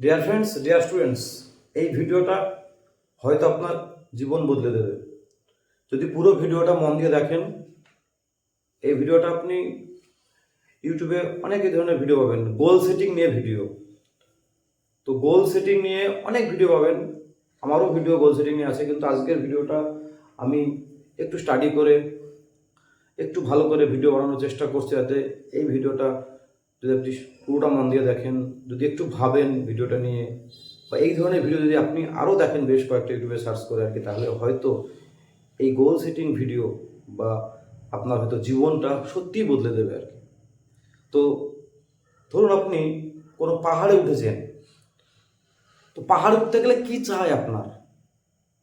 Dear friends dear students এই ভিডিওটা হয়তো আপনার জীবন বদলে দেবে। যদি পুরো ভিডিওটা মন দিয়ে দেখেন, এই ভিডিওটা আপনি ইউটিউবে অনেক ধরনের ভিডিও পাবেন। গোল সেটিং নিয়ে ভিডিও তো গোল সেটিং নিয়ে অনেক ভিডিও পাবেন। আমারও ভিডিও গোল সেটিং নিয়ে আছে, কিন্তু আজকের ভিডিওটা আমি একটু স্টাডি করে, একটু ভালো করে ভিডিও বানানোর চেষ্টা করছি যাতে এই ভিডিওটা যদি আপনি পুরোটা মন দিয়ে দেখেন, যদি একটু ভাবেন ভিডিওটা নিয়ে, বা এই ধরনের ভিডিও যদি আপনি আরও দেখেন বেশ কয়েকটা ইউটিউবে সার্চ করে আর কি, তাহলে হয়তো এই গোল সেটিং ভিডিও বা আপনার হয়তো জীবনটা সত্যিই বদলে দেবে আর কি। তো ধরুন আপনি কোনো পাহাড়ে উঠেছেন। তো পাহাড়ে উঠতে গেলে কি চাই আপনার?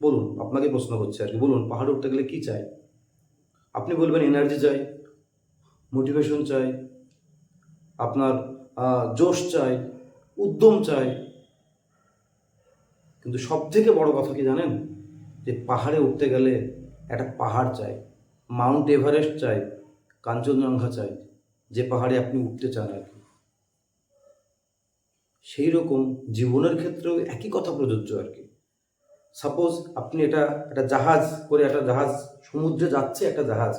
বলুন, আপনাকে প্রশ্ন করছে আর কি, বলুন, পাহাড়ে উঠতে গেলে কি চাই আপনি বলবেন এনার্জি চাই মোটিভেশন চাই আপনার জোশ চাই, উদ্যম চাই। কিন্তু সব থেকে বড় কথা কি জানেন? যে পাহাড়ে উঠতে গেলে একটা পাহাড় চাই, মাউন্ট এভারেস্ট চাই, কাঞ্চনজঙ্ঘা চাই, যে পাহাড়ে আপনি উঠতে চান আর কি। সেই রকম জীবনের ক্ষেত্রেও একই কথা প্রযোজ্য আর কি। সাপোজ আপনি এটা একটা জাহাজ করে একটা জাহাজ, সমুদ্রে যাচ্ছে একটা জাহাজ,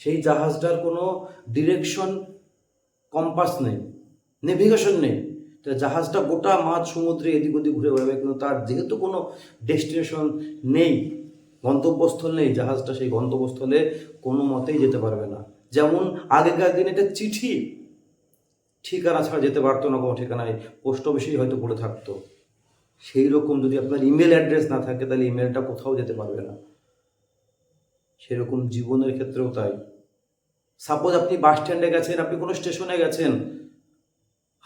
সেই জাহাজটার কোনো ডিরেকশন কম্পাস নেই, নেভিগেশন নেই। তো জাহাজটা গোটা মাঝ সমুদ্রে এদিক ওদিক ঘুরে বেড়াবে, কিন্তু তার যেহেতু কোনো ডেস্টিনেশন নেই, গন্তব্যস্থল নেই, জাহাজটা সেই গন্তব্যস্থলে কোনো মতেই যেতে পারবে না। যেমন আগেকার দিনে একটা চিঠি ঠিকানা ছাড়া যেতে পারতো না, কোনো ঠিকানায়, পোস্ট অফিসেই হয়তো পড়ে থাকতো। সেই রকম যদি আপনার ইমেল অ্যাড্রেস না থাকে, তাহলে ইমেলটা কোথাও যেতে পারবে না। সেরকম জীবনের ক্ষেত্রেও তাই। সাপোজ আপনি বাস স্ট্যান্ডে গেছেন, আপনি কোনো স্টেশনে গেছেন,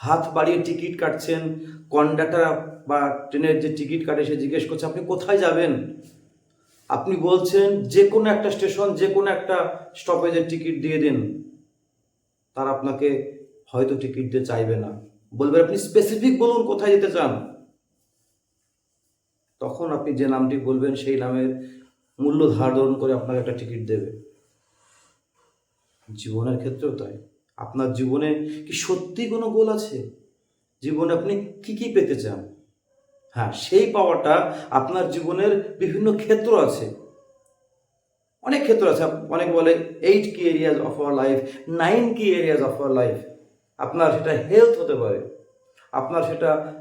হাত বাড়িয়ে টিকিট কাটছেন কন্ডাক্টর বা ট্রেনের যে টিকিট কাটে, সে জিজ্ঞেস করছে, আপনি কোথায় যাবেন? আপনি বলছেন, যে কোনো একটা স্টেশন যে কোনো একটা স্টপেজের টিকিট দিয়ে দিন। তার আপনাকে হয়তো টিকিট দিয়ে চাইবে না। বলবেন, আপনি স্পেসিফিক বলুন কোথায় যেতে চান? তখন আপনি যে নামটি বলবেন, সেই নামের মূল্য ধারণ করে আপনাকে একটা টিকিট দেবে। জীবনের ক্ষেত্রেও তাই। আপনার জীবনে কি সত্যি কোনো গোল আছে? জীবনে আপনি কি কি পেতে চান? হ্যাঁ সেই পাওয়াটা আপনার জীবনের বিভিন্ন ক্ষেত্র আছে। অনেক ক্ষেত্র আছে। অনেক বলে eight key areas of our life nine key areas of our life আপনার সেটা হেলথ হতে পারে। আপনার সেটা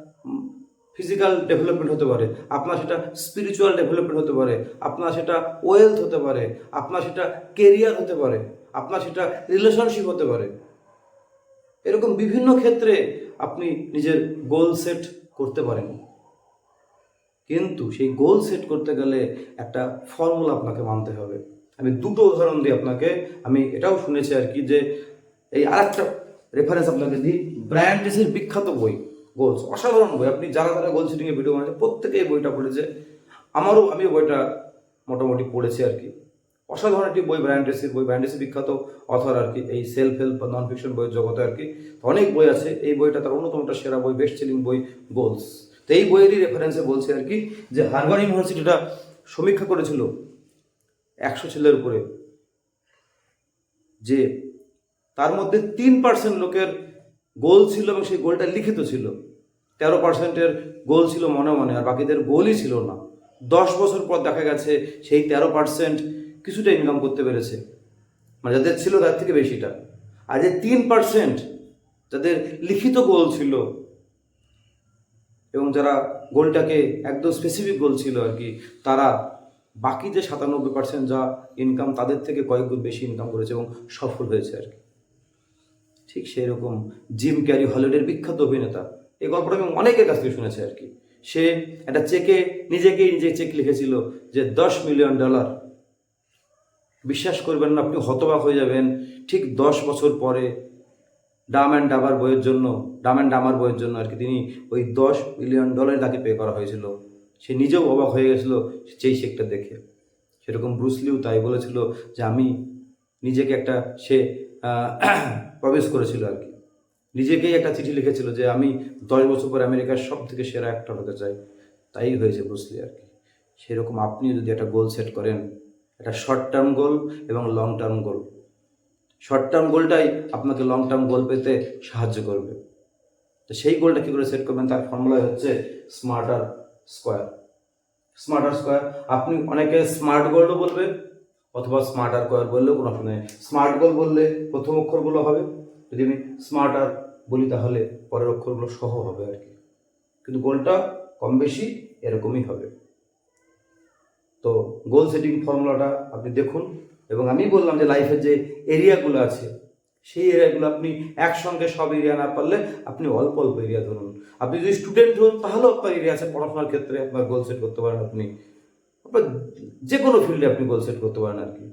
ফিজিক্যাল ডেভেলপমেন্ট হতে পারে। আপনার সেটা স্পিরিচুয়াল ডেভেলপমেন্ট হতে পারে। আপনার সেটা ওয়েলথ হতে পারে। আপনার সেটা কেরিয়ার হতে পারে। আপনার সেটা রিলেশনশিপ হতে পারে। এরকম বিভিন্ন ক্ষেত্রে আপনি নিজের গোল সেট করতে পারেন। কিন্তু সেই গোল সেট করতে গেলে একটা ফর্মুলা আপনাকে মানতে হবে। আমি দুটো উদাহরণ দিই আপনাকে। আমি এটাও শুনেছি আর কি যে এই আরেকটা রেফারেন্স আপনাকে দিই। ব্র্যান্ডেসের বিখ্যাত বই গোলস অসাধারণ বই। আপনি যারা যারা গোল সেটিংয়ে ভিডিও বানাচ্ছে প্রত্যেকে এই বইটা পড়েছে। আমারও আমি বইটা মোটামুটি পড়েছি আর কি। অসাধারণ একটি বই ব্র্যান্ডেসের বই। ব্র্যান্ডেসের বিখ্যাত অথর আর কি, এই সেলফ হেল্প বা নন ফিকশন বইয়ের জগতে আর কি। অনেক বই আছে, এই বইটা তার অন্যতম একটা সেরা বই বেস্ট সেলিং বই গোলস তো এই বইয়েরই রেফারেন্সে বলছে আর কি, যে হারভার্ড ইউনিভার্সিটিটা সমীক্ষা করেছিল একশো ছেলের উপরে, যে তার মধ্যে তিন পার্সেন্ট লোকের গোল ছিল এবং সেই গোলটা লিখিত ছিল। তেরো পার্সেন্টের গোল ছিল মনে মনে, আর বাকিদের গোলই ছিল না। দশ বছর পর দেখা গেছে সেই তেরো পার্সেন্ট কিছুটা ইনকাম করতে পেরেছে। মানে যাদের ছিল তার থেকে বেশিটা। আর যে তিন পার্সেন্ট যাদের লিখিত গোল ছিল, এবং যারা গোলটাকে একদম স্পেসিফিক গোল ছিল আর কি, তারা বাকি যে সাতানব্বই পার্সেন্ট যা ইনকাম তাদের থেকে কয়েক গুণ বেশি ইনকাম করেছে এবং সফল হয়েছে আর কি। ঠিক সেই রকম জিম ক্যারি হলিডের বিখ্যাত অভিনেতা, এই গল্পটা আমি অনেকের কাছ থেকে শুনেছি আর কি। সে একটা চেকে নিজেকেই নিজে চেক লিখেছিল যে দশ মিলিয়ন ডলার বিশ্বাস করবেন না, আপনি হতবাক হয়ে যাবেন। ঠিক দশ বছর পরে ডাম অ্যান্ড ডাবার বইয়ের জন্য, ডাম অ্যান্ড ডামার বইয়ের জন্য আর কি তিনি ওই দশ মিলিয়ন ডলার তাকে পে করা হয়েছিল। সে নিজেও অবাক হয়ে গেছিল সেই চেকটা দেখে। সেরকম ব্রুসলিও তাই বলেছিল যে আমি নিজেকে একটা, সে প্রবেশ করেছিল আর কি। নিজেকেই একটা চিঠি লিখেছিল যে আমি দশ বছর পর আমেরিকার সব থেকে সেরা একটা হতে চাই। তাই হয়েছে ব্রুসলি আর কি। সেরকম আপনি যদি একটা গোল সেট করেন একটা শর্ট টার্ম গোল এবং long term goal short term গোলটাই আপনাকে লং টার্ম গোল পেতে সাহায্য করবে। তো সেই গোলটা কী করে সেট করবেন? তার ফর্মুলা হচ্ছে স্মার্টার স্কোয়ার স্মার্টার স্কোয়ার আপনি অনেকে স্মার্ট গোলও বলবেন অথবা স্মার্টার স্কোয়ার বললেও কোনো অসুবিধা নেই। স্মার্ট গোল বললে প্রথম অক্ষরগুলো হবে। যদি আমি স্মার্টার বলি তাহলে পরের অক্ষরগুলো সহ হবে আর কি। কিন্তু গোলটা কম বেশি এরকমই হবে। তো গোল সেটিং ফর্মুলাটা আপনি দেখুন এবং আমি বললাম যে লাইফের যে এরিয়াগুলো আছে, সেই এরিয়াগুলো আপনি একসঙ্গে সব এরিয়া না পারলে আপনি অল্প অল্প এরিয়া ধরুন। আপনি যদি স্টুডেন্ট হন, তাহলেও আপনার এরিয়া আছে পড়াশোনার ক্ষেত্রে, আপনার গোল সেট করতে পারেন আপনি। যে কোনো ফিল্ডে আপনি গোল সেট করতে পারেন আর কি।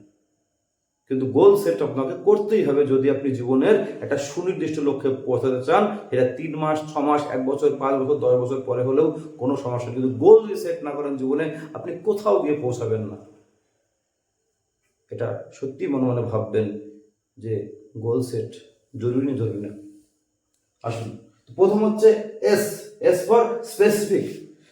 কিন্তু গোল সেট আপনাকে করতেই হবে যদি আপনি জীবনের একটা সুনির্দিষ্ট লক্ষ্যে পৌঁছাতে চান। এটা তিন মাস, ছ মাস, এক বছর, পাঁচ বছর, দশ বছর পরে হলেও কোনো সমস্যা কিন্তু গোল যদি সেট না করেন জীবনে, আপনি কোথাও গিয়ে পৌঁছাবেন না। এটা সত্যি মনে মনে ভাববেন যে গোল সেট জরুরি না জরুরি না। আসুন। প্রথম হচ্ছে S S for specific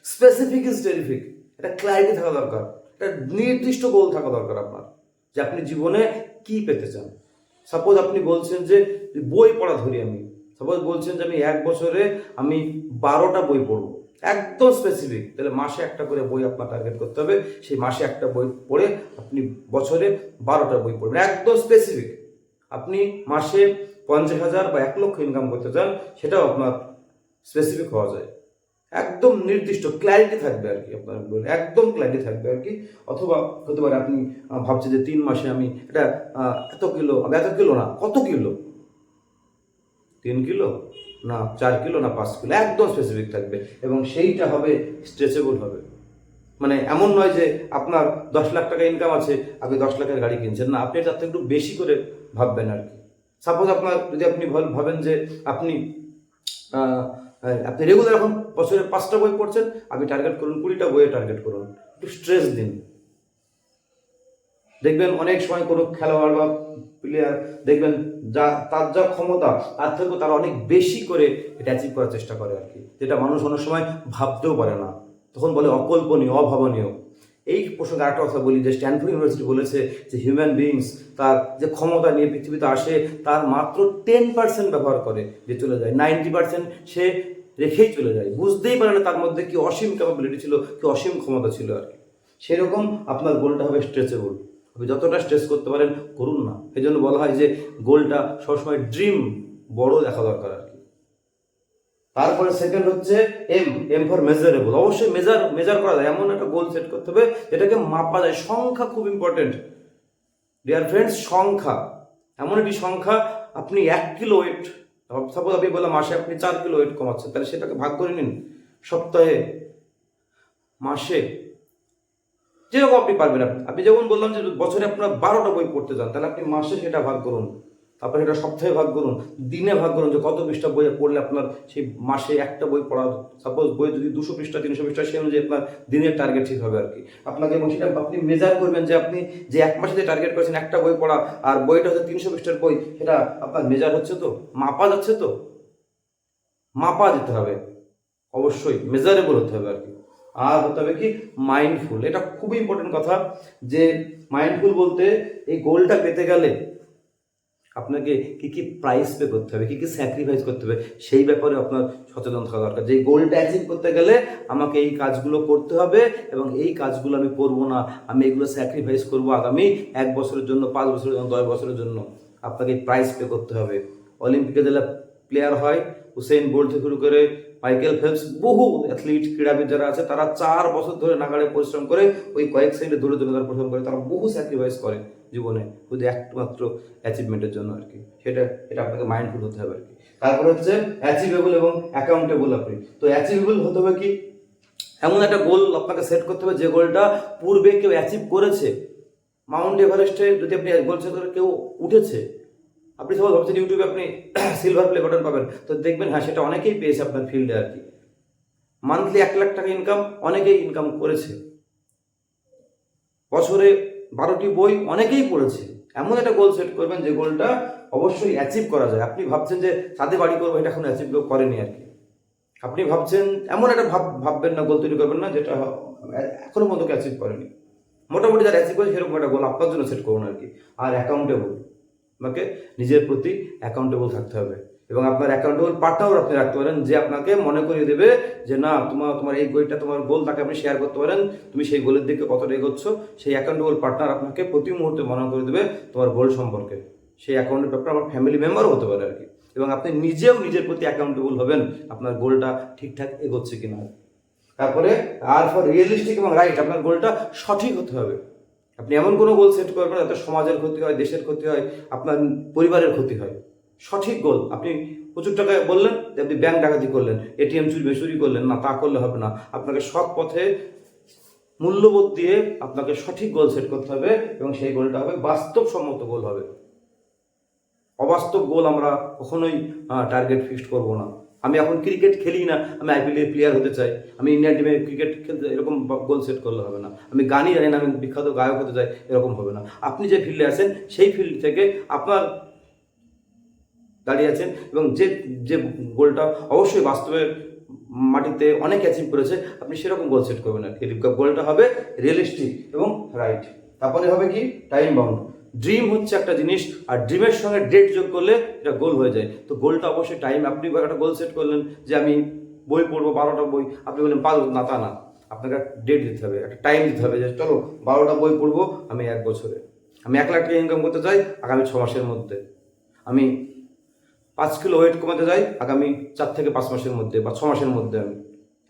specific is terrific এটা ক্লারিটি থাকা দরকার। একটা নির্দিষ্ট গোল থাকা দরকার আপনার। যে আপনি জীবনে কি পেতে চান? সাপোজ আপনি বলছেন যে, বই পড়া ধরি আমি। সাপোজ বলছেন যে, আমি এক বছরে আমি বারোটা বই পড়ব। একদম স্পেসিফিক তাহলে মাসে একটা করে বই আপনার টার্গেট করতে হবে। সেই মাসে একটা বই পড়ে আপনি বছরে বারোটা বই পড়বেন। একদম স্পেসিফিক আপনি মাসে পঞ্চাশ হাজার বা এক লক্ষ ইনকাম করতে চান, সেটাও আপনার স্পেসিফিক হওয়া যায়। একদম নির্দিষ্ট ক্ল্যারিটি থাকবে আর কি, আপনার একদম ক্ল্যারিটি থাকবে আর কি। অথবা হতে পারে আপনি ভাবছেন যে তিন মাসে আমি এটা এত কিলো এত কিলো না, কত কিলো? তিন কিলো? না, চার কিলো না পাঁচ কিলো, একদম স্পেসিফিক থাকবে। এবং সেইটা হবে স্ট্রেচেবল হবে। মানে এমন নয় যে আপনার দশ লাখ টাকা ইনকাম আছে, আপনি দশ লাখের গাড়ি কিনছেন। না, আপনি তার থেকে একটু বেশি করে ভাববেন আর কি। সাপোজ আপনার, যদি আপনি ভাবেন যে আপনি আপনি রেগুলার এখন বছরে পাঁচটা বই পড়ছেন, আপনি টার্গেট করুন কুড়িটা বইয়ে টার্গেট করুন। একটু স্ট্রেস দিন। দেখবেন অনেক সময় কোনো খেলোয়াড় বা প্লেয়ার দেখবেন যা, তার যা ক্ষমতা, তার থেকেও তারা অনেক বেশি করে এটা অ্যাচিভ করার চেষ্টা করে আর কি। যেটা মানুষ অনেক সময় ভাবতেও পারে না। তখন বলে অকল্পনীয়, অভাবনীয়। এই প্রসঙ্গে আরেকটা কথা বলি, যে স্ট্যানফোর্ড ইউনিভার্সিটি বলেছে যে হিউম্যান বিংস তার যে ক্ষমতা নিয়ে পৃথিবীতে আসে, তার মাত্র টেন পার্সেন্ট ব্যবহার করে যে চলে যায়। নাইনটি পার্সেন্ট সে রেখেই চলে যায়। বুঝতেই পারে না তার মধ্যে কি অসীম ক্যাপাবিলিটি ছিল, কি অসীম ক্ষমতা ছিল আর কি। সেরকম আপনার গোলটা হবে স্ট্রেচেবল আপনি যতটা স্ট্রেস করতে পারেন, করুন না। এই জন্য বলা হয় যে গোলটা সবসময় ড্রিম বড় দেখা দরকার আর তারপরে সেকেন্ড হচ্ছে এম এম ফর মেজারেবল অবশ্যই মেজার মেজার করা যায়, এমন একটা গোল সেট করতে হবে, যেটাকে মাপা যায়। সংখ্যা খুব ইম্পর্টেন্ট ডিয়ার ফ্রেন্ডস সংখ্যা। এমন একটি সংখ্যা, আপনি এক কিলো ওয়েট সাপোজ আপনি বললাম মাসে আপনি চার কিলো ওয়েট কমাচ্ছেন, তাহলে সেটাকে ভাগ করে নিন। সপ্তাহে, মাসে, যেরকম আপনি পারবেন। আপনি যেমন বললাম যে বছরে আপনার বারোটা বই পড়তে চান তাহলে আপনি মাসে সেটা ভাগ করুন। তারপরে সেটা সপ্তাহে ভাগ করুন, দিনে ভাগ করুন যে কত পৃষ্ঠা বই পড়লে আপনার সেই মাসে একটা বই পড়া সাপোজ বই যদি দুশো পৃষ্ঠা, তিনশো পৃষ্ঠা, সেই অনুযায়ী আপনার দিনের টার্গেট ঠিক হবে আর কি। আপনাকে এবং সেটা আপনি মেজার করবেন যে আপনি যে এক মাসে যে টার্গেট করেছেন একটা বই পড়া আর বইটা হচ্ছে তিনশো পৃষ্ঠার বই, সেটা আপনার মেজার হচ্ছে তো? মাপা যাচ্ছে তো? মাপা যেতে হবে। অবশ্যই মেজারেবল হতে হবে আর কি। আর হতে হবে কি? মাইন্ডফুল এটা খুবই ইম্পর্টেন্ট কথা যে মাইন্ডফুল বলতে এই গোলটা পেতে গেলে আপনাকে কি কি প্রাইস পে করতে হবে, কি কি স্যাক্রিফাইস করতে হবে, সেই ব্যাপারে আপনার সচেতন থাকা দরকার। যে গোলটা অ্যাচিভ করতে গেলে আমাকে এই কাজগুলো করতে হবে এবং এই কাজগুলো আমি করব না, আমি এগুলো স্যাক্রিফাইস করব আগামী এক বছরের জন্য, পাঁচ বছরের জন্য, দশ বছরের জন্য। আপনাকে প্রাইস পে করতে হবে। অলিম্পিকে যারা প্লেয়ার হয় হুসেন বোল্ট থেকে শুরু করে মাইকেল ফেলস বহু অ্যাথলিট ক্রীড়াবিদ যারা আছে, তারা চার বছর ধরে নাগাড়ে পরিশ্রম করে ওই কয়েক সেকেন্ডে দূরে দূরে তারা পরিশ্রম করে, তারা বহু স্যাক্রিফাইস করে জীবনে, শুধু একমাত্র অ্যাচিভমেন্টের জন্য আর কি সেটা, এটা আপনাকে মাইন্ডফুল হতে হবে আর কি তারপরে হচ্ছে অ্যাচিভেবল এবং অ্যাকাউন্টেবল আপনি। তো অ্যাচিভেবল হতে হবে কি? এমন একটা গোল আপনাকে সেট করতে হবে, যে গোলটা পূর্বে কেউ অ্যাচিভ করেছে। মাউন্ট এভারেস্টে যদি আপনি গোল সেট করে কেউ উঠেছে আপনি সবাই ভাবছেন ইউটিউবে আপনি সিলভার প্লে বাটন পাবেন। তো দেখবেন হ্যাঁ সেটা অনেকেই পেয়েছে আপনার ফিল্ডে আর কি। মান্থলি এক লাখ টাকা ইনকাম অনেকেই ইনকাম করেছে। বছরে বারোটি বই অনেকেই পড়েছে। এমন একটা গোল সেট করবেন যে গোলটা অবশ্যই অ্যাচিভ করা যায়। আপনি ভাবছেন যে সাথে বাড়ি করব, এটা এখন অ্যাচিভ করেনি আর কি। আপনি ভাবছেন, এমন একটা ভাব, ভাববেন না গোল তৈরি করবেন না, যেটা এখনও পর্যন্ত অ্যাচিভ করেনি। মোটামুটি যারা অ্যাচিভ করে সেরকম একটা গোল আপনার জন্য সেট করুন আর কি। আর অ্যাকাউন্টে অ্যাকাউন্টেবল আপনাকে নিজের প্রতি অ্যাকাউন্টেবল থাকতে হবে। এবং আপনার অ্যাকাউন্টেবল পার্টনারও আপনি রাখতে পারেন, যে আপনাকে মনে করিয়ে দেবে যে, না, তোমার তোমার এই গোলটা তোমার গোল তাকে আপনি শেয়ার করতে পারেন। তুমি সেই গোলের দিকে কতটা এগোচ্ছ, সেই অ্যাকাউন্টেবল পার্টনার আপনাকে প্রতি মুহূর্তে মনে করে দেবে তোমার গোল সম্পর্কে। সেই অ্যাকাউন্টের ব্যাপারে আমার ফ্যামিলি মেম্বারও হতে পারে আর কি। এবং আপনি নিজেও নিজের প্রতি অ্যাকাউন্টেবল হবেন, আপনার গোলটা ঠিকঠাক এগোচ্ছে কিনা। তারপরে, আর ফর রিয়েলিস্টিক এবং রাইট আপনার গোলটা সঠিক হতে হবে। আপনি এমন কোনো গোল সেট করবেন যাতে সমাজের ক্ষতি হয়, দেশের ক্ষতি হয়, আপনার পরিবারের ক্ষতি হয়। সঠিক গোল আপনি প্রচুর টাকা বললেন, যে আপনি ব্যাংক ডাকাতি করলেন এটিএম চুরি চুরি করলেন, না, তা করলে হবে না। আপনাকে সৎ পথে মূল্যবোধ দিয়ে আপনাকে সঠিক গোল সেট করতে হবে এবং সেই গোলটা হবে বাস্তবসম্মত গোল হবে। অবাস্তব গোল আমরা কখনোই টার্গেট ফিক্সড করব না। আমি এখন ক্রিকেট খেলি না, আমি আইপিএল প্লেয়ার হতে চাই, আমি ইন্ডিয়ান টিমে ক্রিকেট খেলতে এরকম গোল সেট করলে হবে না, আমি গানই জানি না, আমি বিখ্যাত গায়ক হতে চাই, এরকম হবে না। আপনি যে ফিল্ডে আছেন, সেই ফিল্ড থেকে আপনার দাঁড়িয়ে আছেন এবং যে যে গোলটা অবশ্যই বাস্তবে মাটিতে অনেক অ্যাচিভ করেছে, আপনি সেরকম গোল সেট করবেন আর কি গোলটা হবে রিয়েলিস্টিক এবং রাইট তারপরে হবে কি? টাইম বাউন্ড ড্রিম হচ্ছে একটা জিনিস, আর ড্রিমের সঙ্গে ডেট যোগ করলে এটা গোল হয়ে যায়। তো গোলটা অবশ্যই টাইম আপনি একটা গোল সেট করলেন যে আমি বই পড়ব, বারোটা বই। আপনি বললেন, পারব না, তা না। আপনাকে ডেট দিতে হবে, একটা টাইম দিতে হবে যে, চলো, বারোটা বই পড়ব আমি এক বছরে। আমি এক লাখ টাকা ইনকাম করতে চাই আগামী ছ মাসের মধ্যে। আমি পাঁচ কিলো ওয়েট কমাতে চাই আগামী চার থেকে পাঁচ মাসের মধ্যে বা ছ মাসের মধ্যে আমি।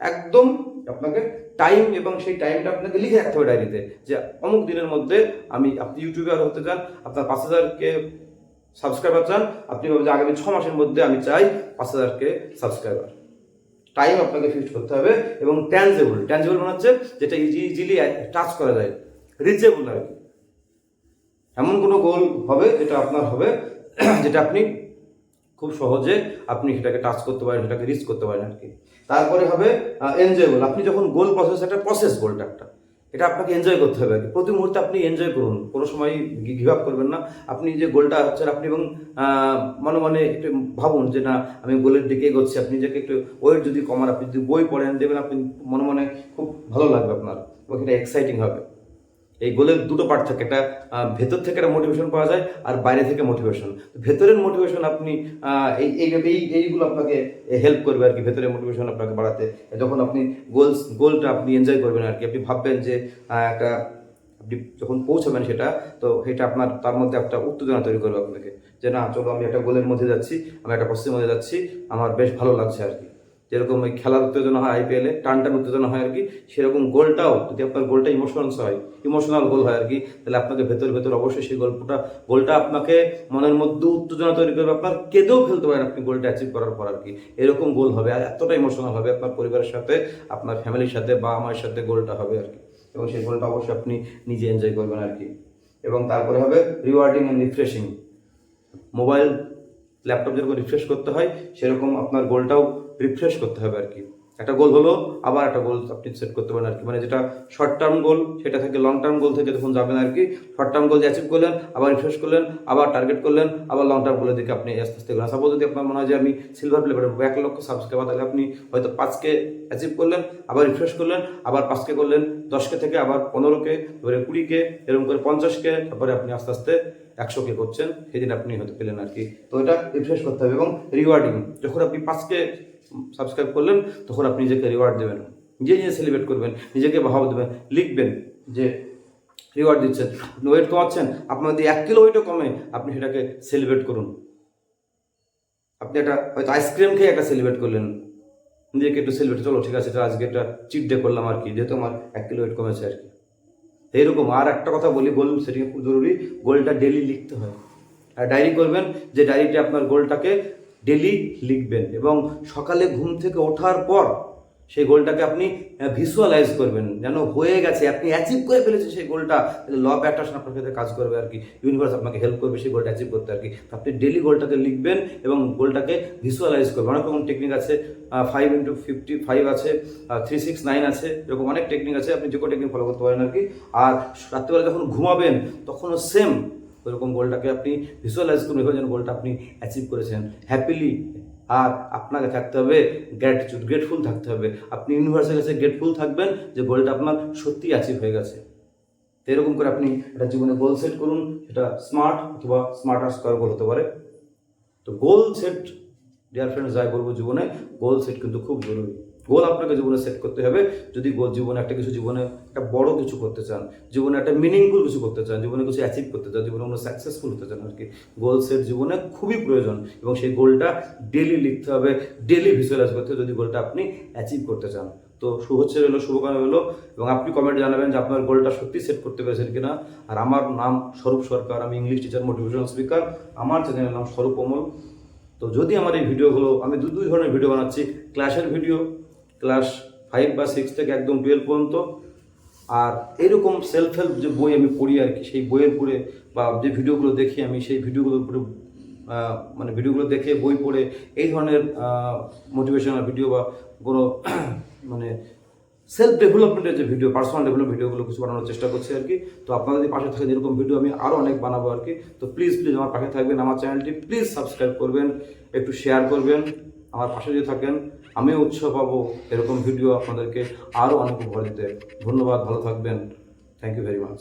একদম আপনাকে টাইম এবং সেই টাইমটা আপনাকে লিখে রাখতে হবে ডায়েরিতে যে অমুক দিনের মধ্যে আমি, আপনি ইউটিউবার হতে চান, আপনার পাঁচ হাজারকে সাবস্ক্রাইবার চান, আপনি ভাবেন যে আগামী ছ মাসের মধ্যে আমি চাই পাঁচ হাজারকে সাবস্ক্রাইবার টাইম আপনাকে ফিক্সড করতে হবে এবং ট্যানজেবল ট্যানজেবল মানে হচ্ছে যেটা ইজি ইজিলি টাচ করা যায় রিচেবল আর কি। এমন কোনো গোল হবে যেটা আপনার হবে, যেটা আপনি খুব সহজে আপনি সেটাকে টাচ করতে পারেন, সেটাকে রিচ করতে পারেন আর কি। তারপরে হবে এনজয়েবল আপনি যখন গোল প্রসেস একটা প্রসেস গোলটা একটা। এটা আপনাকে এনজয় করতে হবে প্রতি মুহূর্তে আপনি এনজয় করুন। কোনো সময় গিভ আপ করবেন না। আপনি যে গোলটা হচ্ছে আপনি এবং মনে মনে একটু ভাবুন যে, না, আমি গোলের দিকে এগোচ্ছি। আপনি নিজেকে একটু ওয়েট যদি কমান, আপনি যদি বই পড়েন দেবেন আপনি মনে মনে খুব ভালো লাগবে আপনার। এবং এটা এক্সাইটিং হবে। এই গোলের দুটো পার্ট থাকে একটা ভেতর থেকে একটা মোটিভেশন পাওয়া যায় আর বাইরে থেকে মোটিভেশন ভেতরের মোটিভেশন আপনি এই এই এইগুলো আপনাকে হেল্প করবে আর কি, ভেতরের মোটিভেশন আপনাকে বাড়াতে। যখন আপনি গোলস গোলটা আপনি এনজয় করবেন আর কি, আপনি ভাববেন যে একটা, আপনি যখন পৌঁছাবেন সেটা, তো সেটা আপনার, তার মধ্যে একটা উত্তেজনা তৈরি করবে আপনাকে। যে না, চলো আমি একটা গোলের মধ্যে যাচ্ছি, আমি একটা প্রস্তুতির মধ্যে যাচ্ছি, আমার বেশ ভালো লাগছে আর কি। যেরকম ওই খেলার উত্তেজনা হয় আইপিএলে টান টান উত্তেজনা হয় আর কি, সেরকম গোলটাও, যদি আপনার গোলটা ইমোশনালস হয় ইমোশনাল গোল হয় আর কি, তাহলে আপনাকে ভেতর ভেতর অবশ্যই সেই গল্পটা, গোলটা আপনাকে মনের মধ্যে উত্তেজনা তৈরি করবে, আপনার কেঁদেও ফেলতে পারেন আপনি গোলটা অ্যাচিভ করার পর আর কি, এরকম গোল হবে, আর এতটা ইমোশনাল হবে আপনার পরিবারের সাথে, আপনার ফ্যামিলির সাথে বা আমার সাথে গোলটা হবে আর কি, এবং সেই গোলটা অবশ্যই আপনি নিজে এনজয় করবেন আর কি, এবং তারপরে হবে rewarding and refreshing mobile laptop যেরকম রিফ্রেশ করতে হয়, সেরকম আপনার গোলটাও রিফ্রেশ করতে হবে আর কি। একটা গোল হলো, আবার একটা গোল আপনি সেট করতে পারেন আর কি। মানে যেটা শর্ট টার্ম গোল সেটা থেকে লং টার্ম গোল থেকে তখন যাবেন আর কি শর্ট টার্ম গোল অ্যাচিভ করলেন, আবার রিফ্রেশ করলেন, আবার টার্গেট করলেন, আবার লং টার্ম গোলের দিকে আপনি আস্তে আস্তে গেলেন সাপোজ যদি আপনার মনে হয় যে আমি সিলভার প্লে বাটন এক লক্ষ সাবস্ক্রাইবার তাহলে আপনি হয়তো পাঁচকে অ্যাচিভ করলেন, আবার রিফ্রেশ করলেন, আবার পাঁচকে করলেন দশকে থেকে আবার পনেরোকে তারপরে কুড়িকে এরকম করে পঞ্চাশকে তারপরে আপনি আস্তে আস্তে একশো কে করছেন, সেদিন আপনি হয়তো পেলেন আর কি। তো এটা রিফ্রেশ করতে হবে এবং রিওয়ার্ডিং যখন আপনি পাঁচকে সাবস্ক্রাইব করলেন, তখন আপনি নিজেকে রিওয়ার্ড দেবেন। নিজে নিজে সেলিব্রেট করবেন, নিজেকে ভাব দেবেন, লিখবেন যে রিওয়ার্ড দিচ্ছেন। আপনি ওয়েট কমাচ্ছেন, আপনার যদি এক কিলো ওয়েটও কমে, আপনি সেটাকে সেলিব্রেট করুন। আপনি একটা হয়তো আইসক্রিম খেয়ে একটা সেলিব্রেট করলেন। নিজেকে একটু সেলিব্রেট চলো ঠিক আছে তো আজকে একটা চিট ডে করলাম আর কি, যেহেতু আমার এক কিলো ওয়েট কমেছে আর কি। এইরকম, আর একটা কথা বলি গোল সেটি খুব জরুরি গোলটা ডেলি লিখতে হয়। আর ডায়েরি করবেন যে ডায়েরিতে আপনার গোলটাকে ডেলি লিখবেন এবং সকালে ঘুম থেকে ওঠার পর সেই গোলটাকে আপনি ভিজুয়ালাইজ করবেন, যেন হয়ে গেছে, আপনি অ্যাচিভ করে ফেলেছেন সেই গোলটা ল অফ অ্যাট্রাকশন আপনার ক্ষেত্রে কাজ করবে আর কি ইউনিভার্স আপনাকে হেল্প করবে সেই গোলটা অ্যাচিভ করতে আর কি আপনি ডেলি গোলটাকে লিখবেন এবং গোলটাকে ভিজুয়ালাইজ করবেন, অনেক রকম টেকনিক আছে ফাইভ ইন্টু ফিফটি ফাইভ আছে থ্রি সিক্স নাইন আছে, এরকম অনেক টেকনিক আছে, আপনি যে কোনো টেকনিক ফলো করতে পারেন আর কি, আর রাত্রিবেলা যখন ঘুমাবেন, তখনও সেম ওইরকম গোলটাকে আপনি ভিজুয়ালাইজ করুন এভাবে যেন গোলটা আপনি অ্যাচিভ করেছেন। হ্যাপিলি আর আপনাকে থাকতে হবে গ্র্যাটিটিউড গ্রেটফুল থাকতে হবে। আপনি ইউনিভার্সের কাছে গ্রেটফুল থাকবেন যে গোলটা আপনার সত্যিই অ্যাচিভ হয়ে গেছে। তো এরকম করে আপনি একটা জীবনে গোল সেট করুন, সেটা স্মার্ট অথবা স্মার্টার স্কোয়ার গোল হতে পারে। তো গোল সেট ডিয়ার ফ্রেন্ডস যাই বলব জীবনে গোল সেট কিন্তু খুব জরুরি। গোল আপনাকে জীবনে সেট করতে হবে। যদি গোল জীবনে একটা কিছু জীবনে একটা বড় কিছু করতে চান, জীবনে একটা মিনিংফুল কিছু করতে চান, জীবনে কিছু অ্যাচিভ করতে চান, জীবনে কোনো সাকসেসফুল হতে চান আর কি গোল সেট জীবনে খুবই প্রয়োজন এবং সেই গোলটা ডেলি লিখতে হবে ডেলি ভিজুয়ালাইজ করতে হবে যদি গোলটা আপনি অ্যাচিভ করতে চান। তো শুভেচ্ছা রইল, শুভকামনা রইল এবং আপনি কমেন্টে জানাবেন যে আপনার গোলটা সত্যি সেট করতে পেরেছেন কিনা। আর আমার নাম স্বরূপ সরকার, আমি ইংলিশ টিচার মোটিভেশনাল স্পিকার আমার চ্যানেলের নাম স্বরূপ অমল। তো যদি আমার এই ভিডিওগুলো আমি দু দুই ধরনের ভিডিও বানাচ্ছি ক্লাসের ভিডিও ক্লাস ফাইভ বা সিক্স থেকে একদম টুয়েলভ পর্যন্ত। আর এরকম সেলফ হেল্প যে বই আমি পড়ি আর কি, সেই বইয়ের পড়ে বা যে ভিডিওগুলো দেখি আমি, সেই ভিডিওগুলোর উপরে মানে ভিডিওগুলো দেখে বই পড়ে, এই ধরনের মোটিভেশনাল ভিডিও বা কোনো মানে সেলফ ডেভেলপমেন্টের যে ভিডিও পার্সোনাল ডেভেলপ ভিডিওগুলো কিছু বানানোর চেষ্টা করছি আর কি। তো আপনাদের যদি পাশে থাকেন এরকম ভিডিও আমি আরও অনেক বানাবো আর কি, তো প্লিজ প্লিজ আমার পাশে থাকবেন, আমার চ্যানেলটি প্লিজ সাবস্ক্রাইব করবেন, একটু শেয়ার করবেন, আমার পাশে যদি থাকেন আমিও উৎসাহ পাবো। এরকম ভিডিও আপনাদেরকে আরও অনেক উপহার দিতে। ধন্যবাদ, ভালো থাকবেন। Thank you very much